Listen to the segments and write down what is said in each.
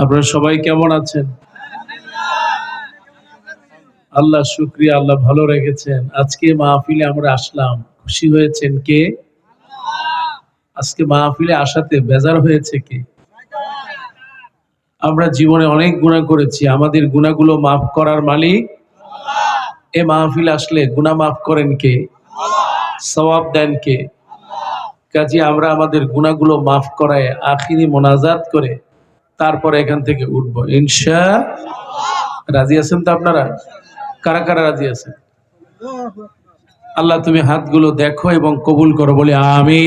আপনারা সবাই কেমন আছেন? আল্লাহ শুক্রিয়া, আল্লাহ ভালো রেখেছেন। আজকে মাহফিলে আমরা আসলাম। খুশি হয়েছেন কে? আজকে মাহফিলে আসাতে বেজার হয়েছে কে? আমরা জীবনে অনেক গুণা করেছি। আমাদের গুণাগুলো মাফ করার মালিক এ মাহফিল আসলে গুণা মাফ করেন কে? সওয়াব দেন কে? কাজে আমরা আমাদের গুণাগুলো মাফ করায় আখিরি মোনাজাত করে তারপরে এখান থেকে উঠবো। ইনশা রাজি আছেন তো আপনারা? কারা কারা রাজি আছেন? আল্লাহ তুমি হাতগুলো দেখো এবং কবুল করো, বলে আমি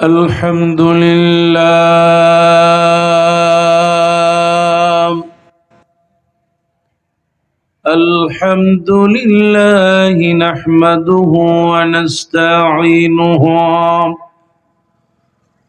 আলহামদুলিল্লাহ। আলহামদুলিল্লাহ নাহমাদুহু ওয়া নাস্তাঈনুহু।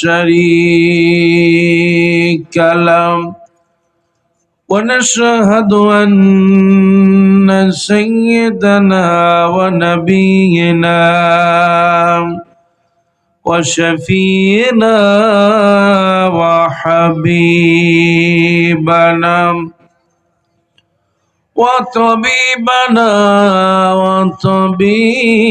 شريك له ونشهد أن سيدنا ونبينا وشفينا وحبيبنا وطبيبنا وطبيب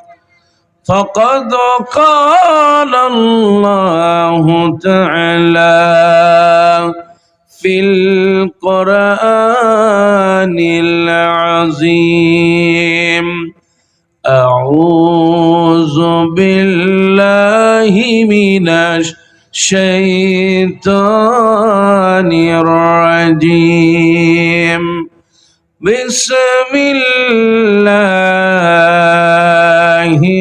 فقد قال الله تعالى في القرآن العظيم أعوذ بالله من الشيطان الرجيم بسم الله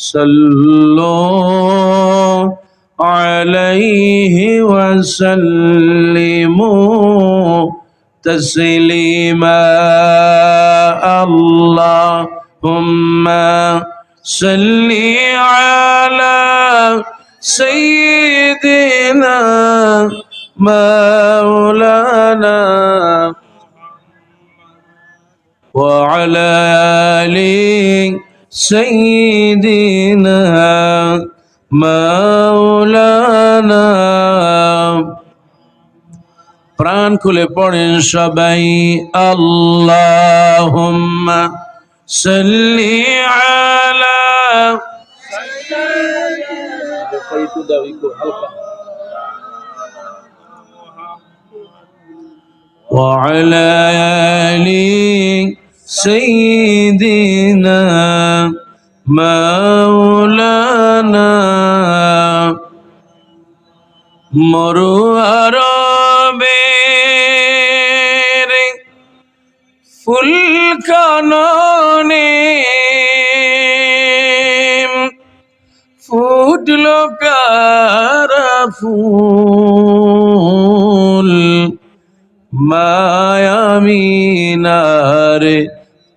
صلوا عليه وسلموا تسليما. اللهم صل على سيدنا مولانا وعلى آل سيدنا مولانا প্রাণ খুলে পড়েন সবাই আল্লাহুম্মা সাল্লি আলা وعلى آل سيدنا মৌলানা মরু আরবে ফুল কাননে ফুটল কারা ফুল। মায়ামিনারে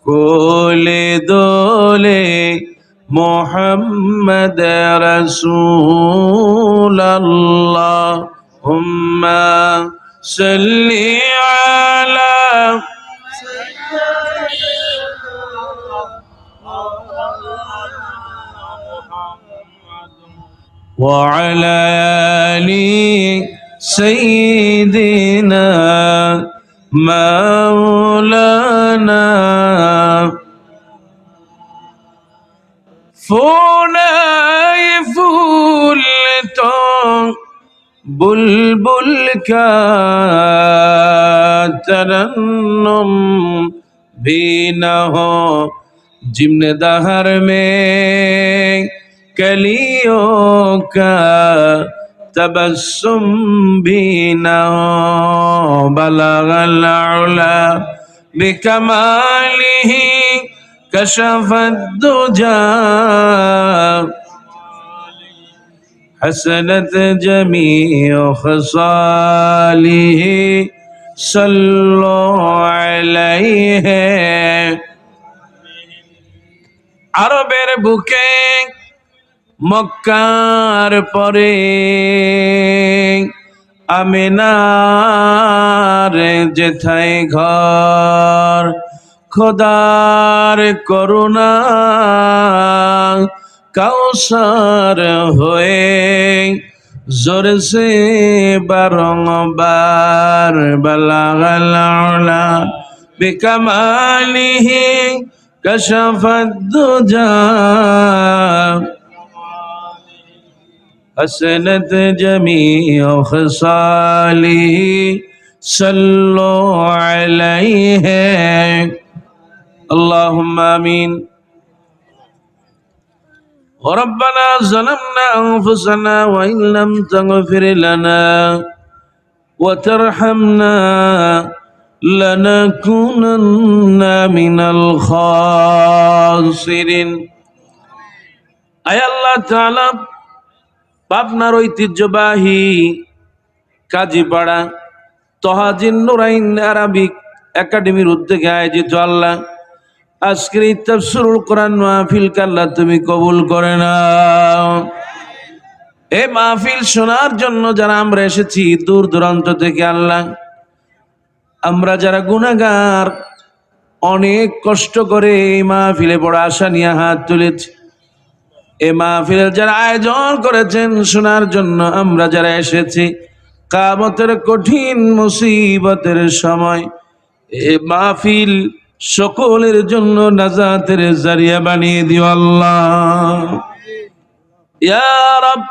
কোলে দোলে محمد رسول الله. هم صل على وعلى آل سيدنا مولاه ফোনায় ফুল তো বুলবুল কম ভি না হো জিমদার মে কলিও কবসুম তবসুম ভি না বলা বিকমালিহী كشف الدجى حسنت جميع خصاله صلوا عليه আরবের বুকে মক্কার পরে আমিনার যেথায় ঘর খোদার করুণা কাউসার হয়ে জোরসে বারংবার বালাগালা বিকামালিহি কশফত দুজা حسنت جميع خصاله صلوا عليه اللهم امين وربنا ظلمنا انفسنا وان لم تغفر لنا وترحمنا لنكونن من الخاسرين اي الله تعالى পাবনার ঐতিহ্যবাহী কাজীপাড়া তহাজিন নুরাইন আরাবিক একাডেমির উদ্যোগে আয়োজিত আল্লাহ আজকের এই তাফসিরুল কোরআন মাহফিল কাল্লা তুমি কবুল করে নাও। এ মাহফিল শোনার জন্য যারা আমরা এসেছি, দূর দূরান্ত থেকে আল্লাহ, আমরা যারা গুনাহগার, অনেক কষ্ট করে এই মাহফিলে বড় আশা নিয়ে হাত তুলেছি। এ মাহফিলের যারা আয়োজন করেছেন, শোনার জন্য আমরা যারা এসেছি, কামতের কঠিন মুসিবতের সময়, এ মাহফিল সকলের জন্য নাজাতের জারিয়া বানিয়ে দিও আল্লাহ। ইয়ারব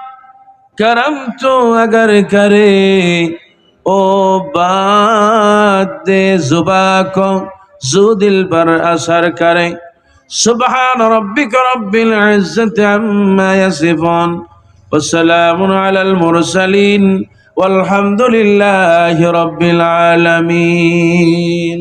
করম তো আগর করে ও বাদ দে জুবা জু দিল পর আসর করে। সুবহান রব্বিক রব্বিল ইজ্জতি আম্মা ইয়াসিফুন والسلام على المرسلين والحمد لله رب العالمين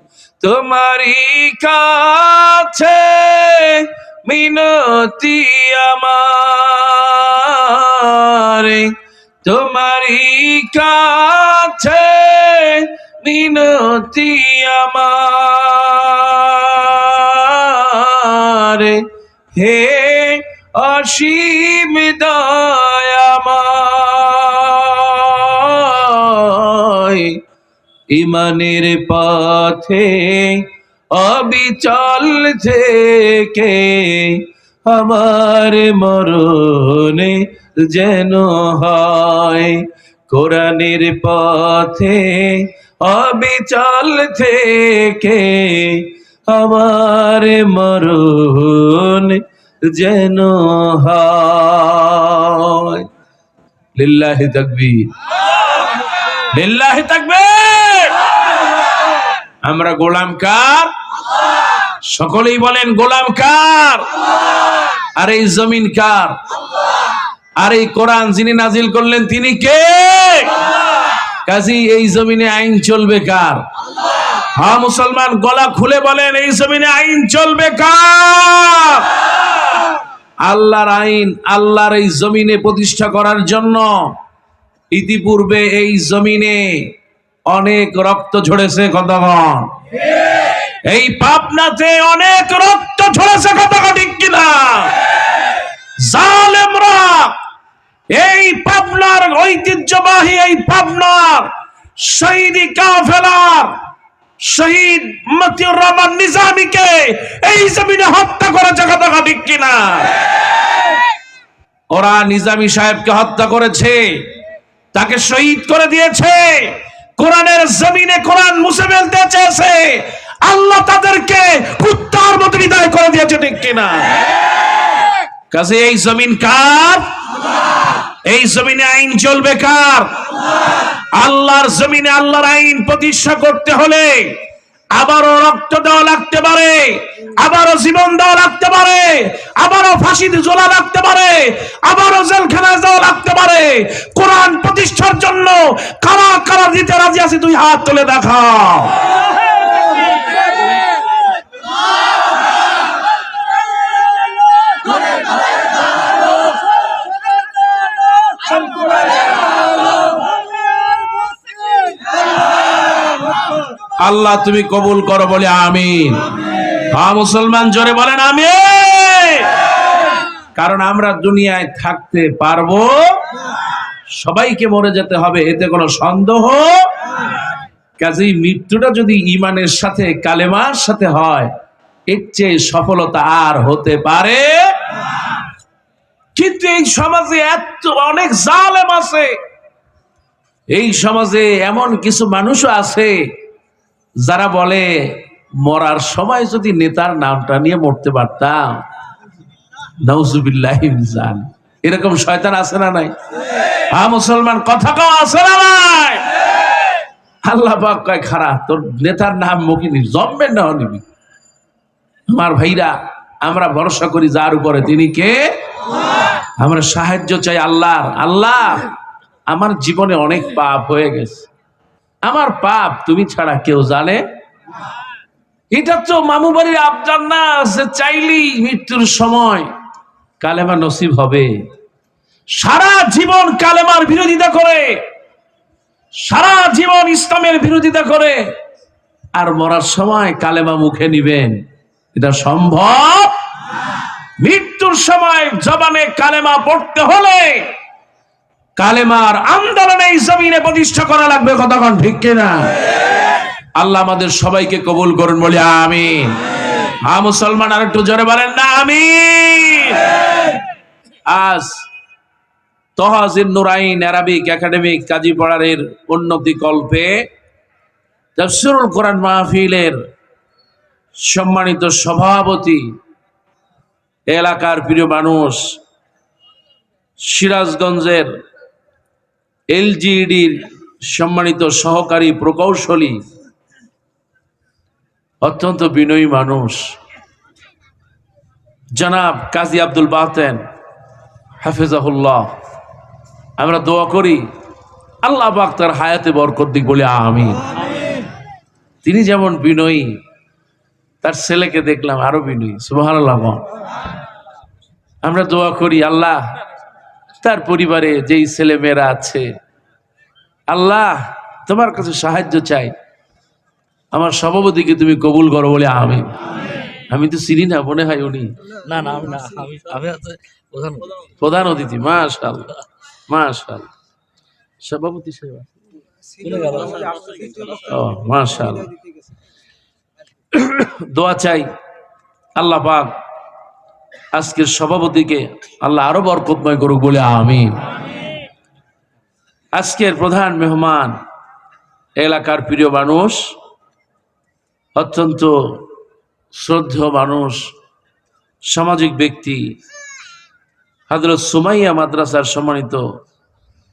তোমারই কাছে মিনতি আমার। তোমারই কাছে মিনতি আমার। হে অসীম দয়াময় ইমানের পথে অবিচল থেকে আমার মরণে যেন হয়। কোরআনের পথে অবিচল থেকে আমার মরণ যেন হয়। লিল্লাহি তাকবীর। লিল্লাহি তাকবীর। আমরা গোলাম কার? সকলেই বলেন গোলাম কার? আর এই জমিন কার? আর এই কোরআন যিনি নাজিল করলেন তিনি কে? কাজী, এই জমিনে আইন চলবে কার? হ্যাঁ মুসলমান, গলা খুলে বলেন, এই জমিনে আইন চলবে কার? আল্লাহর আইন, আল্লাহর এই জমিনে প্রতিষ্ঠা করার জন্য ইতিপূর্বে এই জমিনে অনেক রক্ত ঝরেছে কতক্ষণ এই পাবনাতে অনেক রক্ত ঝরেছে কতক্ষণ ঠিক কিনা? এই পাবনার ঐতিহ্যবাহী এই পাবনার শহীদি কাফেলার শহীদ মতিউর রহমান নিজামীকে এই জমিনে হত্যা করেছে কথা ঠিক কিনা? ওরা নিজামী সাহেবকে হত্যা করেছে। তাকে শহীদ করে দিয়েছে। কোরআনের জমিনে কোরআন মুছে ফেলতে চেয়েছে। আল্লাহ তাদেরকে কুত্তার মতো বিদায় করে দিয়েছে, ঠিক কিনা? কাজে এই জমিন কার? এই জমিনে আইন চলবে কার? আল্লাহর জমিনে আল্লাহর আইন প্রতিষ্ঠা করতে হলে আবারও রক্ত দেওয়া লাগতে পারে, আবারও জীবন দেওয়া লাগতে পারে, আবারও ফাঁসিতে জোলা লাগতে পারে, আবারও জেলখানায় দেওয়া লাগতে পারে। কোরআন প্রতিষ্ঠার জন্য কারা কারা দিতে রাজি আছে তুই হাত তুলে দেখাও। আল্লাহ তুমি কবুল করো বলে আমিন। হ্যাঁ মুসলমান, জোরে বলেন আমি কারণ আমরা দুনিয়ায় থাকতে পারব, সবাইকে মরে যেতে হবে, এতে কোনো সন্দেহ। কাজেই মৃত্যুটা যদি ইমানের সাথে, কালেমার সাথে হয়, এর চেয়ে সফলতা আর হতে পারে কিন্তু এই সমাজে এত অনেক জালেম আছে। এই সমাজে এমন কিছু মানুষও আছে যারা বলে, মরার সময় যদি নেতার নামটা নিয়ে মরতে পারতাম নৌজুবিল্লাহিম এরকম শয়তান আছে না নাই? হ্যাঁ মুসলমান, কথা কাও, আছে না নাই? আল্লাহ কয় খারাপ তোর নেতার নাম মুখে নি জমবেন না নিবি। আমার ভাইরা, আমরা ভরসা করি যার উপরে, তিনি কে? আমরা সাহায্য চাই আল্লাহর। আল্লাহ, আমার জীবনে অনেক পাপ হয়ে গেছে। আমার পাপ তুমি ছাড়া কেউ জানে? এটা তো মামু বাড়ির আবদার না, সে চাইলেই মৃত্যুর সময় কালেমা নসিব হবে। সারা জীবন কালেমার বিরোধিতা করে, সারা জীবন ইসলামের বিরোধিতা করে, আর মরার সময় কালেমা মুখে নিবেন। এটা সম্ভব? মৃত্যুর সময় জবানে কালেমা পড়তে হলে কালেমার আন্দোলনে এই জমিনে প্রতিষ্ঠা করা লাগবে কতক্ষণ ঠিক কিনা? আল্লাহ আমাদের সবাইকে কবুল করুন, বলি আমিন। হা মুসলমান আর একটু জোরে বলেন না আমি আজ তহাজির নুরাইন অ্যারাবিক একাডেমিক কাজী পড়ারের উন্নতি কল্পে তফসিরুল কোরআন মাহফিলের সম্মানিত সভাপতি, এলাকার প্রিয় মানুষ, সিরাজগঞ্জের এলজিইডির সম্মানিত সহকারী প্রকৌশলী, অত্যন্ত বিনয়ী মানুষ। জনাব কাজী আব্দুল বাতেন, হাফেজাহুল্লাহ, আমরা দোয়া করি, আল্লাহ পাক তার হায়াতে বরকত দিক বলে আমিন। তিনি যেমন বিনয়ী, তার ছেলেকে দেখলাম আরও বিনয়ী সুবাহ আমরা দোয়া করি, আল্লাহ তার পরিবারে যেই ছেলে মেয়েরা আছে আল্লাহ তোমার কাছে সাহায্য চাই। আমার সভাপতিকে তুমি কবুল করো বলে আমি আমি তো চিনি না মনে হয় উনি। না না আমি না আমি আমি প্রধান প্রধান অতিথি মাশাল মাশাল সভাপতি সাহেব চলে ও মাশাল দোয়া চাই আল্লাহ পাক আজকের সভাপতিকে আল্লাহ আরও বরকতময় করুক বলে আমিন। আজকের প্রধান মেহমান এলাকার প্রিয় মানুষ, অত্যন্ত শ্রদ্ধেয় মানুষ, সামাজিক ব্যক্তি হজরত সুমাইয়া মাদ্রাসার সম্মানিত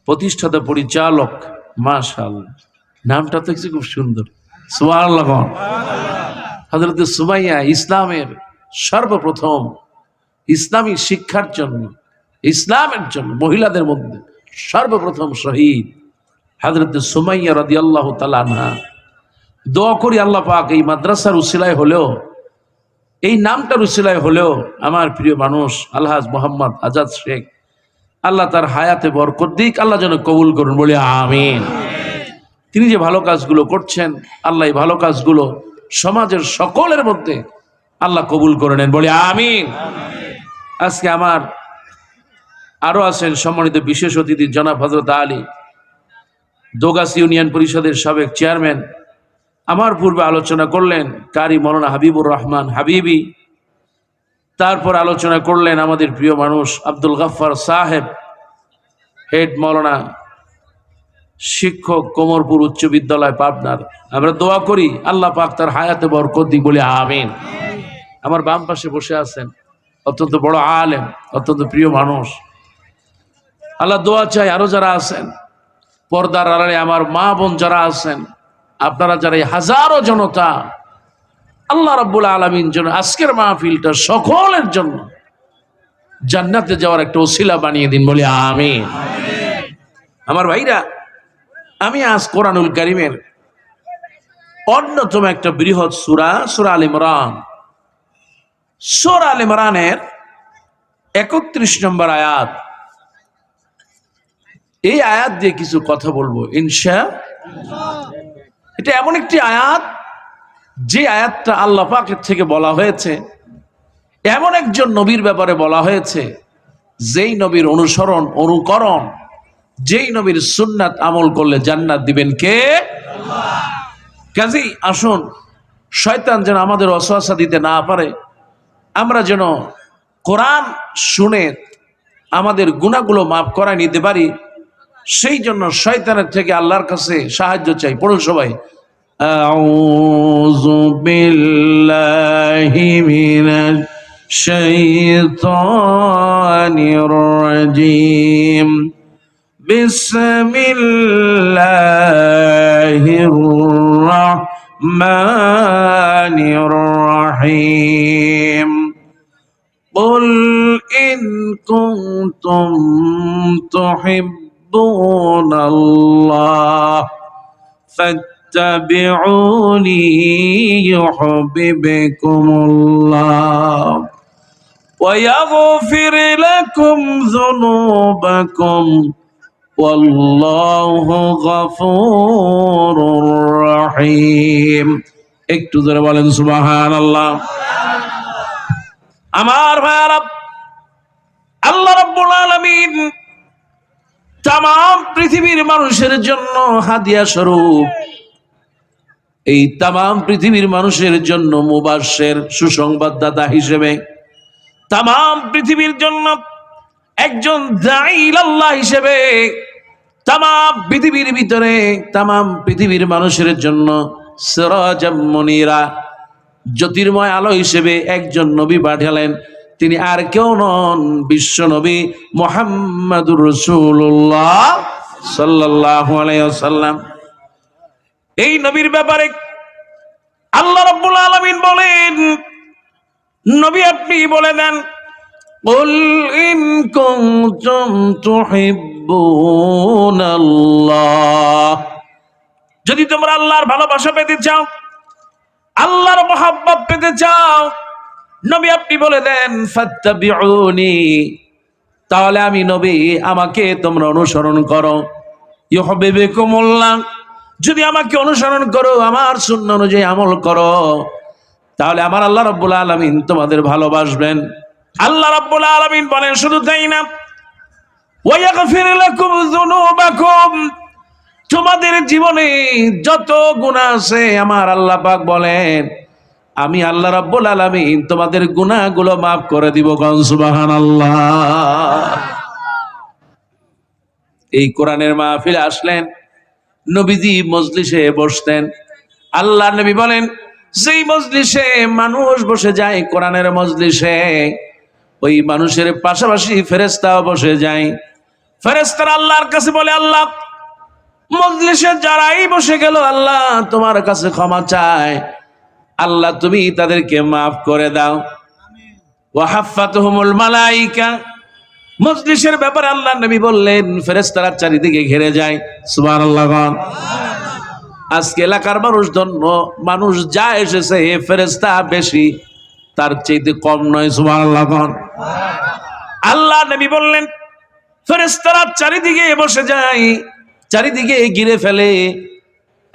প্রতিষ্ঠাতা পরিচালক মাশাল নামটা তো খুব সুন্দর। লগন হজরত সুমাইয়া ইসলামের সর্বপ্রথম ইসলামী শিক্ষার জন্য, ইসলামের জন্য, মহিলাদের মধ্যে সর্বপ্রথম শহীদ হজরত সুমাইয়া রাদি আল্লাহ তালানহা দোয়া করি আল্লাহ পাক এই মাদ্রাসার উসিলায় হলেও, এই নামটার উসিলায় হলেও আমার প্রিয় মানুষ আলহাজ মোহাম্মদ আজাদ শেখ, আল্লাহ তার হায়াতে বরকত দিক, আল্লাহ যেন কবুল করুন, বলে আমিন। তিনি যে ভালো কাজগুলো করছেন, আল্লাহ এই ভালো কাজগুলো সমাজের সকলের মধ্যে আল্লাহ কবুল করে নেন, বলে আমিন। আজকে আমার আরও আছেন সম্মানিত বিশেষ অতিথি জনাব হজরত আলী, দোগাস ইউনিয়ন পরিষদের সাবেক চেয়ারম্যান। আমার পূর্বে আলোচনা করলেন কারি মৌলানা হাবিবুর রহমান হাবিবি। তারপর আলোচনা করলেন আমাদের প্রিয় মানুষ আব্দুল গাফফার সাহেব, হেড মৌলানা শিক্ষক কোমরপুর উচ্চ বিদ্যালয় পাবনার। আমরা দোয়া করি আল্লাহ পাক তার হায়াতে বরকত বলে, আমিন। আমার বাম পাশে বসে আছেন অত্যন্ত বড় আলেম, অত্যন্ত প্রিয় মানুষ। আল্লাহ দোয়া চাই আরও যারা আছেন, পর্দার আড়ালে আমার মা বোন যারা আছেন, আপনারা যারা এই হাজারো জনতা, আল্লাহ রাব্বুল আলমিন যেন আজকের মাহফিলটা সকলের জন্য জান্নাতে যাওয়ার একটা ওসিলা বানিয়ে দিন, বলে আমি আমার ভাইরা, আমি আজ কোরআনুল করিমের অন্যতম একটা বৃহৎ সুরা সুরা আল ইমরান। সুরা আল ইমরানের একত্রিশ নম্বর আয়াত। এই আয়াত দিয়ে কিছু কথা বলব, ইনশা। এটা এমন একটি আয়াত, যে আয়াতটা আল্লাহ পাকের থেকে বলা হয়েছে। এমন একজন নবীর ব্যাপারে বলা হয়েছে, যেই নবীর অনুসরণ, অনুকরণ, যেই নবীর সুন্নাত আমল করলে জান্নাত দিবেন কে? কাজী আসুন, শয়তান যেন আমাদের অসহাসা দিতে না পারে। আমরা যেন কোরআন শুনে আমাদের গুণাগুলো মাফ করা নিতে পারি সেই জন্য শয়তানের থেকে আল্লাহর কাছে সাহায্য চাই পড়ুন সবাই أعوذ بالله من الشيطان الرجيم بسم الله الرحمن الرحيم قل إن كنتم تحبون الله فاتبعوني يحببكم الله ويغفر لكم ذنوبكم والله غفور رحيم একটু ধরে বলেন সুবাহান আল্লাহ আমার ভাইয়ারা আল্লাহ রাব্বুল আলামিন তাম পৃথিবীর মানুষের জন্য হাদিয়া স্বরূপ। এই তাম পৃথিবীর মানুষের জন্য মুবাসের সুসংবাদদাতা হিসেবে তাম পৃথিবীর জন্য একজন আল্লাহ হিসেবে তাম পৃথিবীর ভিতরে তাম পৃথিবীর মানুষের জন্য সিরাজাম মনিরা, জ্যোতির্ময় আলো হিসেবে একজন নবী পাঠালেন। তিনি আর কেউ নন বিশ্ব নবী মোহাম্মদুর রসুল্লাহ সাল্লাহ আলাইসাল্লাম এই নবীর ব্যাপারে আল্লাহ রব্বুল আলমিন বলেন নবী আপনি বলে দেন قل إن كنتم تحبون الله যদি তোমরা আল্লাহর ভালোবাসা পেতে চাও আল্লাহর মোহাব্বত পেতে চাও নবী আপনি বলে দেন, ফাত্তাবিউনি তাহলে আমি নবী, আমাকে তোমরা অনুসরণ করো। ইউহিব্বুকুমুল্লাহ যদি আমাকে অনুসরণ করো, আমার শূন্য অনুযায়ী আমল করো, তাহলে আমার আল্লাহ রাব্বুল আলামিন তোমাদের ভালোবাসবেন। আল্লাহ রাব্বুল আলামিন বলেন শুধু তাই না তোমাদের জীবনে যত গুণা আছে, আমার আল্লাহ পাক বলেন আমি আল্লাহ রাব্বুল আলামিন তোমাদের গুনাহগুলো মাফ করে দিব গন সুবহানাল্লাহ। এই কোরআনের মাহফিল আসলেন, নবীজি মজলিসে বসতেন। আল্লাহ নবী বলেন, যেই মজলিসে মানুষ বসে যায়, কোরআনের মজলিসে, ওই মানুষের পাশাপাশি ফেরেস্তাও বসে যায়। ফেরেস্তারা আল্লাহর কাছে বলে, আল্লাহ, মজলিসে যারাই বসে গেল, আল্লাহ তোমার কাছে ক্ষমা চায়। আল্লাহ তুমি তাদেরকে মাফ করে দাও ওয়াহাফাতহুমুল মালাইকা মজলিসের ব্যাপারে আল্লাহ নবী বললেন, ফেরেশতারা চারিদিকে ঘিরে যায় গণ। আজকে এলাকার মানুষ ধন্য মানুষ যা এসেছে, এ ফেরেশতা বেশি, তার চাইতে কম নয় গণ। আল্লাহ নবী বললেন, ফেরেশতারা চারিদিকে বসে যায়, চারিদিকে ঘিরে ফেলে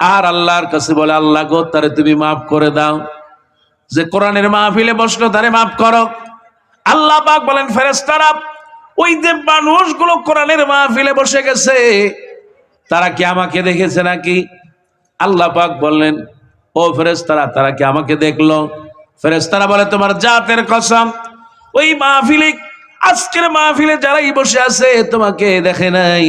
আর আল্লাহর কাছে বলে, আল্লাহ গো, তারে তুমি মাফ করে দাও। যে কোরআনের মাহফিলে বসল, তারে মাফ করো। আল্লাহ পাক বলেন, ফেরেশতারা, ওই যে মানুষগুলো কোরআনের মাহফিলে বসে গেছে, তারা কি আমাকে দেখেছে নাকি? আল্লাহ পাক বললেন, ও ফেরেশতারা, তারা কি আমাকে দেখল? ফেরেশতারা বলে, তোমার জাতের কসম, ওই মাহফিলে, আজকের মাহফিলে যারাই বসে আছে, তোমাকে দেখে নাই।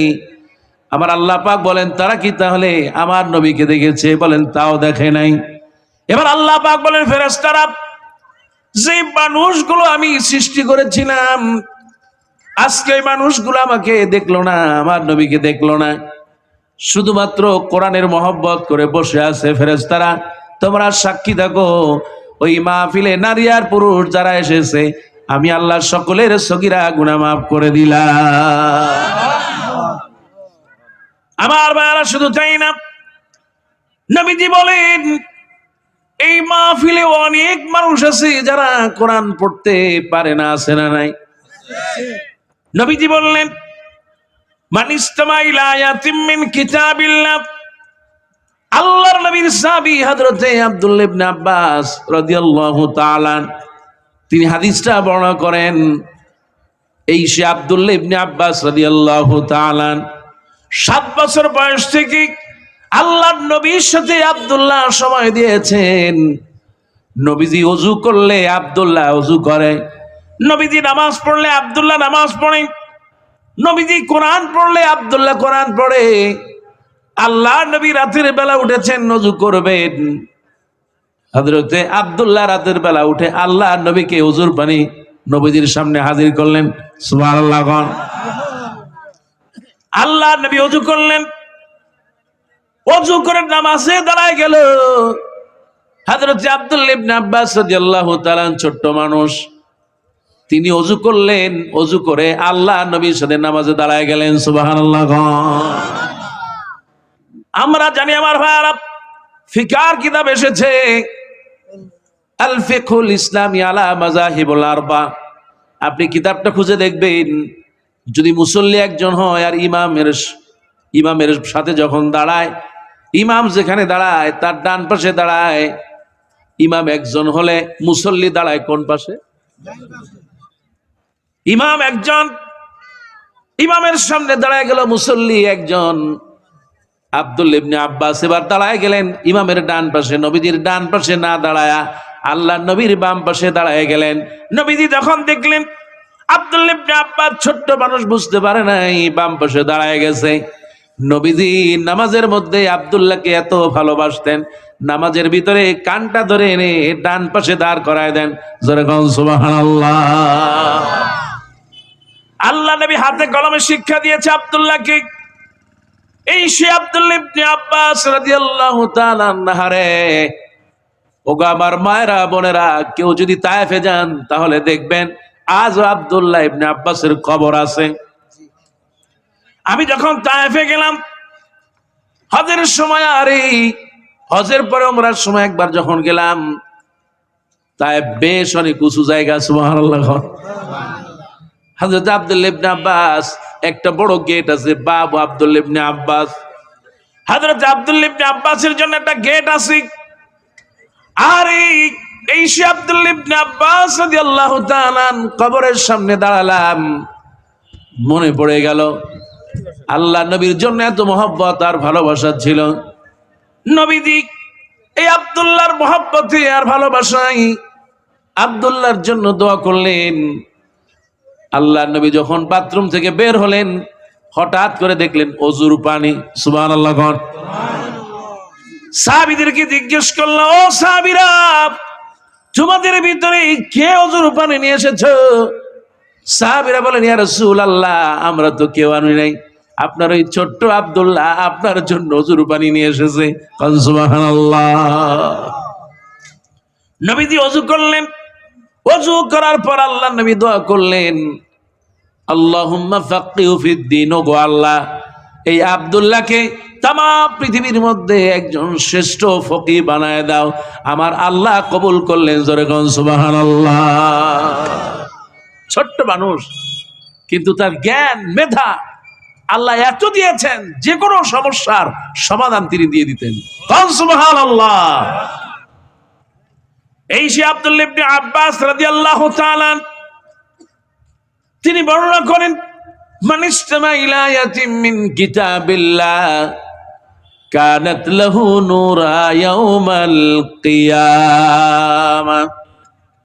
আমার আল্লাহ পাক বলেন, তারা কি তাহলে আমার নবীকে দেখেছে? বলেন, তাও দেখে নাই। এবার আল্লাহ পাক বলেন, ফেরেশতারা, যে মানুষগুলো আমি সৃষ্টি করেছিলাম, আজকে ওই মানুষগুলো আমাকে দেখল না, আমার নবীকে দেখল না। শুধুমাত্র কোরআনের মহব্বত করে বসে আছে ফেরেশতারা। তোমরা সাক্ষী থাকো, ওই মাহফিলে নারী আর পুরুষ যারা এসেছে, আমি আল্লাহ সকলের সগিরা গুনাহ মাফ করে দিলাম। আমার ভাইয়ারা শুধু তাই না, নবীজি বলেন, এই মাহফিলে অনেক মানুষ আছে যারা কোরআন পড়তে পারে না, আছে না নাই? নবীজি বললেন আল্লাহর ইবনে আব্বাস রাদিয়াল্লাহু তাআলা তিনি হাদিসটা বর্ণনা করেন, এই সে ইবনে আব্বাস রাদিয়াল্লাহু তাআলা সাত বছর বয়স থেকে আল্লাহ নবীর সাথে আব্দুল্লাহ সময় দিয়েছেন। নবীজি অজু করলে আব্দুল্লাহ অজু করে। নবীজি নামাজ পড়লে আব্দুল্লাহ নামাজ পড়ে। নবীজি কোরআন পড়লে আবদুল্লাহ কোরআন পড়ে। আল্লাহ নবী রাতের বেলা উঠেছেন নজু করবেন। হজরতে আব্দুল্লাহ রাতের বেলা উঠে আল্লাহ নবীকে অজুর পানি নবীজির সামনে হাজির করলেন। সুবহানাল্লাহ গণ। আল্লাহ নবী অজু করলেন। অজু করে নামাজে দাঁড়ায় গেল। হযরত আব্দুল্লাহ ইবনে আব্বাস রাদিয়াল্লাহু তাআলা ছোট্ট মানুষ। তিনি অজু করলেন। অজু করে আল্লাহ নবীর সাথে নামাজে দাঁড়ায় গেলেন। সুবহানাল্লাহ। আমরা জানি আমার ভাইয়ারা, ফিকার কিতাব এসেছে। আল ফিকহুল ইসলামী আলা মাযাহিবুল আরবা। আপনি কিতাবটা খুঁজে দেখবেন। যদি মুসল্লি একজন হয় আর ইমামের ইমামের সাথে যখন দাঁড়ায়, ইমাম যেখানে দাঁড়ায়, তার ডান পাশে দাঁড়ায়, ইমাম একজন হলে মুসল্লি দাঁড়ায় কোন পাশে? ইমাম একজন, ইমামের সামনে দাঁড়ায় গেল মুসল্লি একজন। আব্দুল ইবনে আব্বাস এবার দাঁড়ায় গেলেন, ইমামের ডান পাশে, নবীজির ডান পাশে না দাঁড়ায়া আল্লাহ নবীর বাম পাশে দাঁড়ায় গেলেন। নবীজি যখন দেখলেন আব্দুল আব্বাস ছোট্ট মানুষ বুঝতে পারে নাই, বাম পাশে দাঁড়ায় গেছে। নবীজি নামাজের মধ্যে আব্দুল্লাহকে এত ভালোবাসতেন, নামাজের ভিতরে কানটা ধরে এনে ডান পাশে দাঁড় করায় দেন। আল্লাহ নবী হাতে কলমে শিক্ষা দিয়েছে আব্দুল্লাহকে। এই সে আব্দুল্লাহ ইবনে আব্বাস রাদিয়াল্লাহু তাআলা আনহারে ওগো আমার মায়েরা, বোনেরা, কেউ যদি তায়েফে যান, তাহলে দেখবেন আজ আব্দুল্লাহ ইবনে আব্বাসের খবর আছে। আমি যখন তায়েফে গেলাম, হজের সময় আরে হজের পরে ওমরার সময় একবার যখন গেলাম, তায়েফ বেশ অনেক উঁচু জায়গা হযরত আব্দুল্লাহ ইবনে আব্বাস, একটা বড় গেট আছে, বাবু আব্দুল্লাহ ইবনে আব্বাস। আব্দুল্লাহ ইবনে আব্বাসের জন্য একটা গেট আছে। আর এই সে আব্দুল্লাহ ইবনে আব্বাস রাদিয়াল্লাহু তাআলা কবরের সামনে দাঁড়ালাম। মনে পড়ে গেল আল্লাহ নবীর জন্য এত মহব্বত আর ভালোবাসা ছিল। নবীজি এই আব্দুল্লাহর মহব্বতে আর ভালোবাসাই। আব্দুল্লাহর জন্য দোয়া করলেন। আল্লাহ নবী যখন বাথরুম থেকে বের হলেন হঠাৎ করে দেখলেন অজুর পানি। সুবান আল্লাহ সাহাবিদেরকে জিজ্ঞেস করল ও সাহাবিরা তোমাদের ভিতরে কে অজুর পানি নিয়ে এসেছ? সাহাবিরা বলেন, ইয়া রাসূল আল্লাহ আমরা তো কেউ আনি নাই। আপনার ওই ছোট্ট আব্দুল্লাহ আপনার জন্য অজুর পানি নিয়ে এসেছে। নবীজি অজু করলেন। অজু করার পর আল্লাহ নবী দোয়া করলেন, আল্লাহুম্মা ফাক্কিহু ফিদ্দিন। ও গো আল্লাহ, এই আব্দুল্লাহকে তাম পৃথিবীর মধ্যে একজন শ্রেষ্ঠ ফকি বানায় দাও। আমার আল্লাহ কবুল করলেন জোরে গন সুবহানাল্লাহ। ছোট্ট মানুষ, কিন্তু তার জ্ঞান, মেধা আল্লাহ এত দিয়েছেন, যে কোনো সমস্যার সমাধান তিনি দিয়ে দিতেন। সুবহানাল্লাহ। এই সে ইবনে আব্বাস রাদিয়াল্লাহু তাআলা তিনি বর্ণনা করেন মানিস্তামা ইলা ইয়াতিম মিন কিতাবিল্লাহ। কানাত লাহু নূরা ইয়াউমাল কিয়ামা।